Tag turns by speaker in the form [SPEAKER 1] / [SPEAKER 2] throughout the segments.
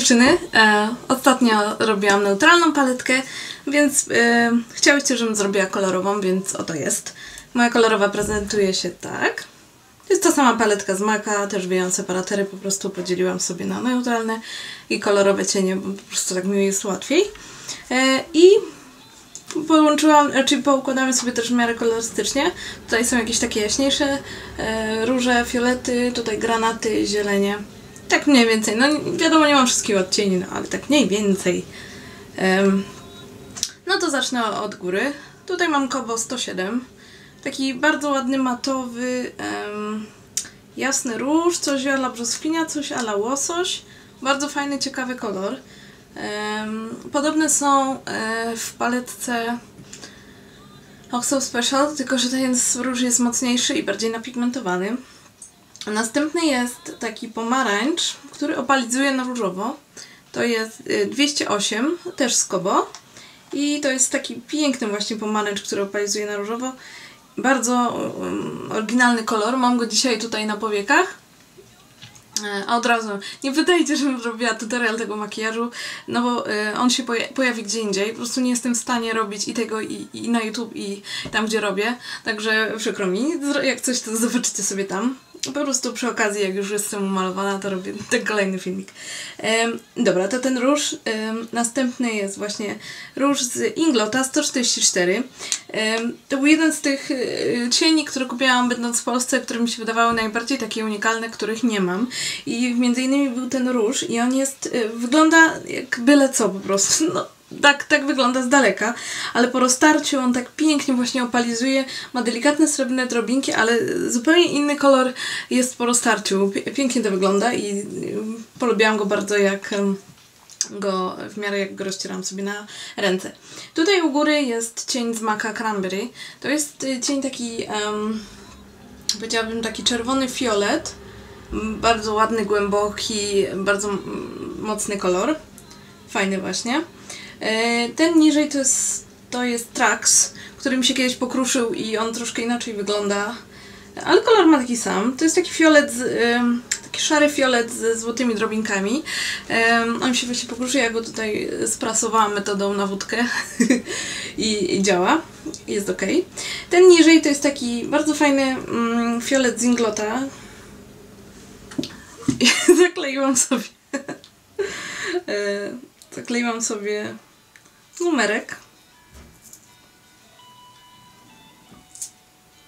[SPEAKER 1] dziewczyny, e, ostatnio robiłam neutralną paletkę, więc e, chciałyście, żebym zrobiła kolorową, więc oto jest. Moja kolorowa prezentuje się tak. Jest ta sama paletka z Maka, też wyjąłem separatery, po prostu podzieliłam sobie na neutralne i kolorowe cienie, bo po prostu tak mi jest łatwiej. E, I połączyłam, czyli poukładałam sobie też w miarę kolorystycznie. Tutaj są jakieś takie jaśniejsze e, róże, fiolety, tutaj granaty, zielenie. Tak mniej więcej. No wiadomo, nie mam wszystkich odcieni, no ale tak mniej więcej. Um, no to zacznę od góry. Tutaj mam Kobo 107. Taki bardzo ładny, matowy, um, jasny róż, coś ala brzoskwinia, coś ala łosoś. Bardzo fajny, ciekawy kolor. Um, podobne są e, w paletce Oxo Special, tylko że ten róż jest mocniejszy i bardziej napigmentowany. Następny jest taki pomarańcz, który opalizuje na różowo. To jest 208, y, też z Kobo. I to jest taki piękny właśnie pomarańcz, który opalizuje na różowo. Bardzo um, oryginalny kolor. Mam go dzisiaj tutaj na powiekach. E, a od razu, nie wydajcie, żebym zrobiła tutorial tego makijażu, no bo y, on się poja pojawi gdzie indziej. Po prostu nie jestem w stanie robić i tego, i, i na YouTube, i tam, gdzie robię. Także przykro mi. Jak coś, to zobaczycie sobie tam. Po prostu przy okazji, jak już jestem umalowana, to robię ten kolejny filmik. Dobra, to ten róż. Następny jest właśnie róż z Inglota 144. Um, to był jeden z tych y, cieni, które kupiłam będąc w Polsce, które mi się wydawały najbardziej takie unikalne, których nie mam. I między innymi był ten róż i on jest, y, wygląda jak byle co po prostu. No, tak, tak wygląda z daleka, ale po roztarciu on tak pięknie właśnie opalizuje, ma delikatne srebrne drobinki, ale zupełnie inny kolor jest po roztarciu. Pięknie to wygląda i polubiłam go bardzo jak go, w miarę jak go rozcieram sobie na ręce. Tutaj u góry jest cień z Maka Cranberry. To jest y, cień taki, um, powiedziałabym taki czerwony fiolet, bardzo ładny, głęboki, bardzo mocny kolor. Fajny właśnie. E, ten niżej to jest, to jest Trax, który mi się kiedyś pokruszył i on troszkę inaczej wygląda. Ale kolor ma taki sam. To jest taki fiolet, taki szary fiolet ze złotymi drobinkami. On się właśnie pokruszył, ja go tutaj sprasowałam metodą na wódkę I, i, działa. Jest ok. Ten niżej to jest taki bardzo fajny mm, fiolet z Inglota. Zakleiłam sobie e, zakleiłam sobie numerek.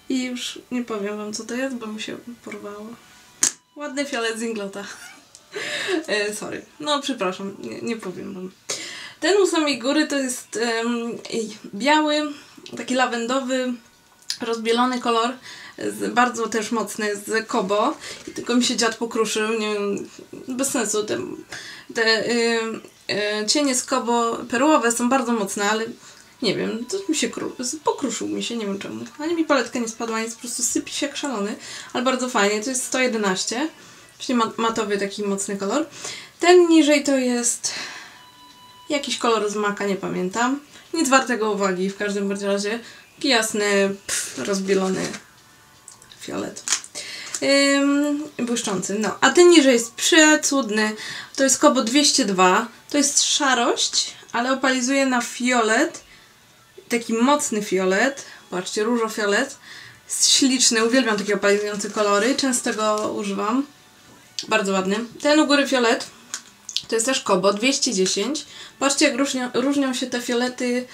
[SPEAKER 1] I już nie powiem wam co to jest, bo mi się porwało. Ładny fiolet z Inglota. e, sorry. No przepraszam, nie, nie, powiem wam. Ten u samej góry to jest um, biały, taki lawendowy, rozbielony kolor, z, bardzo też mocny, z Kobo. I tylko mi się dziad pokruszył, nie wiem, bez sensu. Te, te y, cienie z Kobo perłowe są bardzo mocne, ale nie wiem, to mi się pokruszył mi się, nie wiem czemu. Ani mi paletka nie spadła, nic, po prostu sypi się jak szalony, ale bardzo fajnie. To jest 111, właśnie matowy taki mocny kolor. Ten niżej to jest jakiś kolor z maka, nie pamiętam. Nic wartego uwagi, w każdym razie. Taki jasny, pff, rozbielony fiolet. Ym, błyszczący. No, a ten niżej jest przecudny. To jest Kobo 202. To jest szarość, ale opalizuje na fiolet. Taki mocny fiolet. Patrzcie, różo-fiolet. Jest śliczny, uwielbiam takie opalizujące kolory. Często go używam. Bardzo ładny. Ten u góry fiolet to jest też Kobo 210. Patrzcie, jak różnią, różnią się te fiolety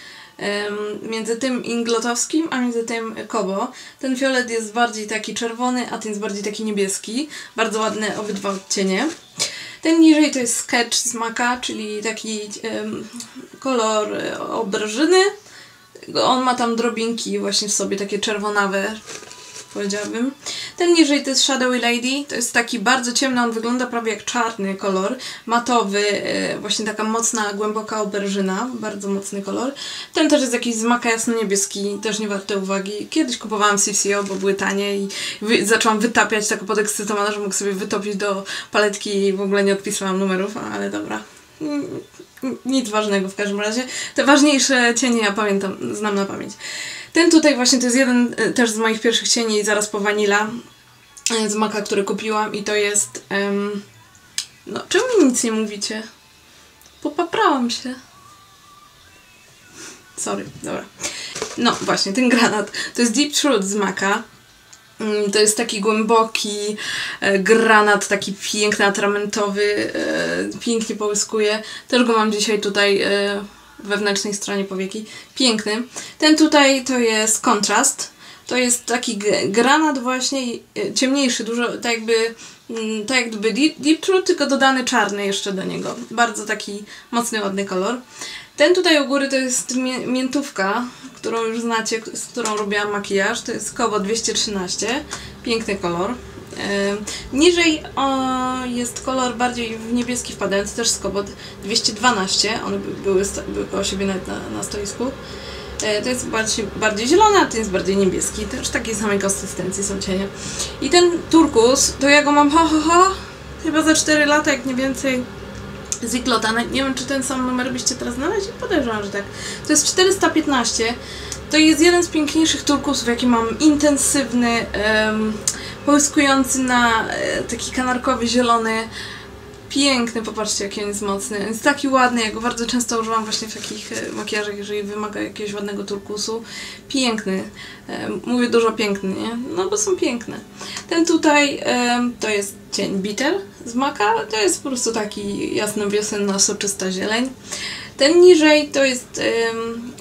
[SPEAKER 1] między tym inglotowskim, a między tym kobo. Ten fiolet jest bardziej taki czerwony, a ten jest bardziej taki niebieski. Bardzo ładne obydwa odcienie. Ten niżej to jest sketch z maka, czyli taki um, kolor obrżyny. On ma tam drobinki właśnie w sobie, takie czerwonawe, powiedziałabym. Ten niżej to jest Shadowy Lady, to jest taki bardzo ciemny, on wygląda prawie jak czarny kolor, matowy, e, właśnie taka mocna, głęboka oberżyna, bardzo mocny kolor. Ten też jest jakiś z maka jasno-niebieski, też nie warte uwagi. Kiedyś kupowałam CCO, bo były tanie i wy zaczęłam wytapiać tak podekscytowana, że mógł sobie wytopić do paletki i w ogóle nie odpisałam numerów, ale dobra nic ważnego w każdym razie. Te ważniejsze cienie ja pamiętam, znam na pamięć. Ten tutaj właśnie to jest jeden e, też z moich pierwszych cieni zaraz po Vanilla e, z maka, który kupiłam i to jest um, no czemu mi nic nie mówicie? Popaprałam się. Sorry, dobra. No właśnie, ten granat. To jest Deep Truth z Maka. Mm, To jest taki głęboki e, granat, taki piękny, atramentowy, pięknie połyskuje. Też go mam dzisiaj tutaj wewnętrznej stronie powieki. Piękny. Ten tutaj to jest kontrast. To jest taki granat właśnie, e, ciemniejszy, dużo, tak jakby, mm, tak jakby deep, deep truth, tylko dodany czarny jeszcze do niego. Bardzo taki mocny, ładny kolor. Ten tutaj u góry to jest mię- miętówka, którą już znacie, z którą robiłam makijaż. To jest Kobo 213. Piękny kolor. Niżej jest kolor bardziej w niebieski wpadający, też z Kobo 212. One by- były, były koło siebie na, na, na stoisku. E, To jest bardziej, bardziej zielony, a ten jest bardziej niebieski. Też takiej samej konsystencji są cienie. I ten turkus, to ja go mam ho, ho, ho, chyba za 4 lata, jak nie więcej. Z Iglota. No, Nie wiem, czy ten sam numer byście teraz znaleźli? Podejrzewam, że tak. To jest 415. To jest jeden z piękniejszych turkusów, jaki mam. Intensywny, um, połyskujący na e, taki kanarkowy, zielony. Piękny, popatrzcie, jaki on jest mocny. Jest taki ładny, ja go bardzo często używam właśnie w takich e, makijażach, jeżeli wymaga jakiegoś ładnego turkusu. Piękny. E, mówię dużo piękny, nie? No bo są piękne. Ten tutaj to jest cień bitter z maka. To jest po prostu taki jasno wiosenna, soczysta zieleń. Ten niżej to jest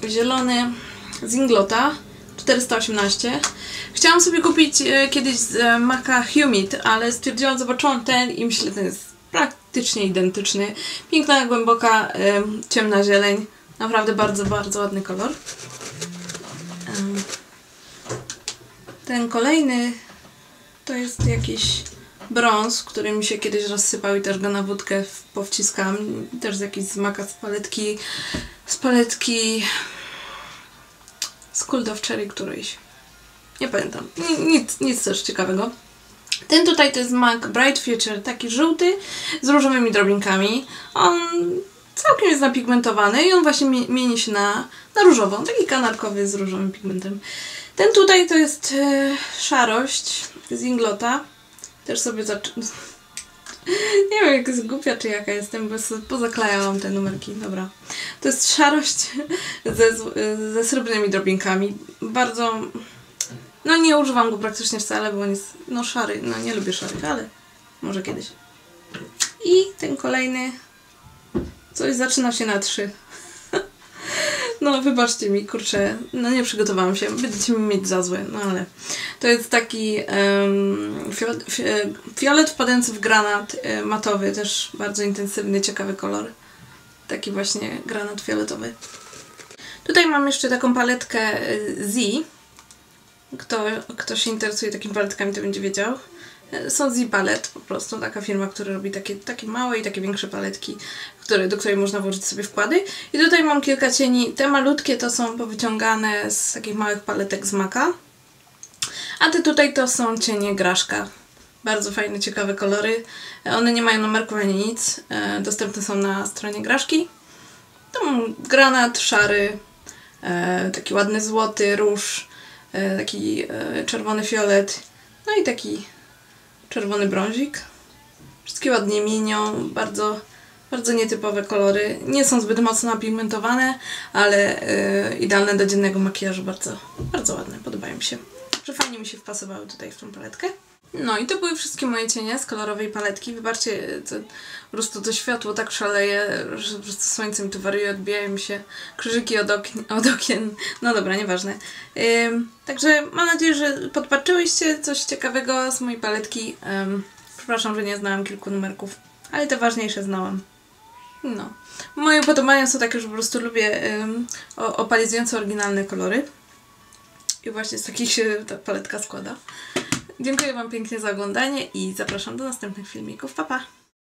[SPEAKER 1] zielony z Inglota 418. Chciałam sobie kupić e, kiedyś z e, maka Humid, ale stwierdziłam, zobaczyłam ten i myślę, ten jest praktycznie identyczny. Piękna, głęboka, em, ciemna zieleń. Naprawdę bardzo, bardzo ładny kolor. Ten kolejny to jest jakiś brąz, który mi się kiedyś rozsypał i też go na wódkę powciskałam. Też z jakiejś zmaka z paletki, z paletki z Cherry którejś. Nie pamiętam. Ni- Nic, nic też ciekawego. Ten tutaj to jest Mac Bright Future, taki żółty z różowymi drobinkami. On całkiem jest napigmentowany i on właśnie mi- mieni się na, na różową, taki kanarkowy z różowym pigmentem. Ten tutaj to jest e, szarość z Inglota. Też sobie zaczę... Nie wiem, jak jest głupia, czy jaka jestem, bo pozaklejałam te numerki. Dobra. To jest szarość ze, ze srebrnymi drobinkami. Bardzo... No nie używam go praktycznie wcale, bo on jest no szary. No nie lubię szarych, ale może kiedyś. I ten kolejny coś zaczyna się na trzy. No, wybaczcie mi, kurczę, no nie przygotowałam się, będziecie mi mieć za złe, no ale to jest taki um, fiolet, fi- fiolet wpadający w granat e, matowy, też bardzo intensywny, ciekawy kolor. Taki właśnie granat fioletowy. Tutaj mam jeszcze taką paletkę e, Z. Kto, kto się interesuje takimi paletkami, to będzie wiedział. Są Z Palet, po prostu taka firma, która robi takie, takie małe i takie większe paletki, które, do której można włożyć sobie wkłady. I tutaj mam kilka cieni. Te malutkie to są powyciągane z takich małych paletek z Maka. A te tutaj to są cienie Graszka. Bardzo fajne, ciekawe kolory. One nie mają numerków ani nic. E, Dostępne są na stronie Graszki. To mam granat szary, e, taki ładny złoty, róż, e, taki czerwony fiolet, no i taki czerwony brązik. Wszystkie ładnie mienią, bardzo, bardzo nietypowe kolory. Nie są zbyt mocno napigmentowane, ale e, idealne do dziennego makijażu, bardzo, bardzo ładne, podobają mi się. Że fajnie mi się wpasowały tutaj w tą paletkę. No i to były wszystkie moje cienie z kolorowej paletki. Wybaczcie, to, po prostu to światło tak szaleje, że po prostu słońce mi tu wariuje, odbijają mi się krzyżyki od, okien, od okien. No dobra, nieważne. Ym, także mam nadzieję, że podpatrzyłyście coś ciekawego z mojej paletki. Przepraszam, że nie znałam kilku numerków, ale te ważniejsze znałam. No. Moje upodobania są takie, że po prostu lubię opalizujące oryginalne kolory. I właśnie z takich się ta paletka składa. Dziękuję Wam pięknie za oglądanie i zapraszam do następnych filmików. Pa, pa!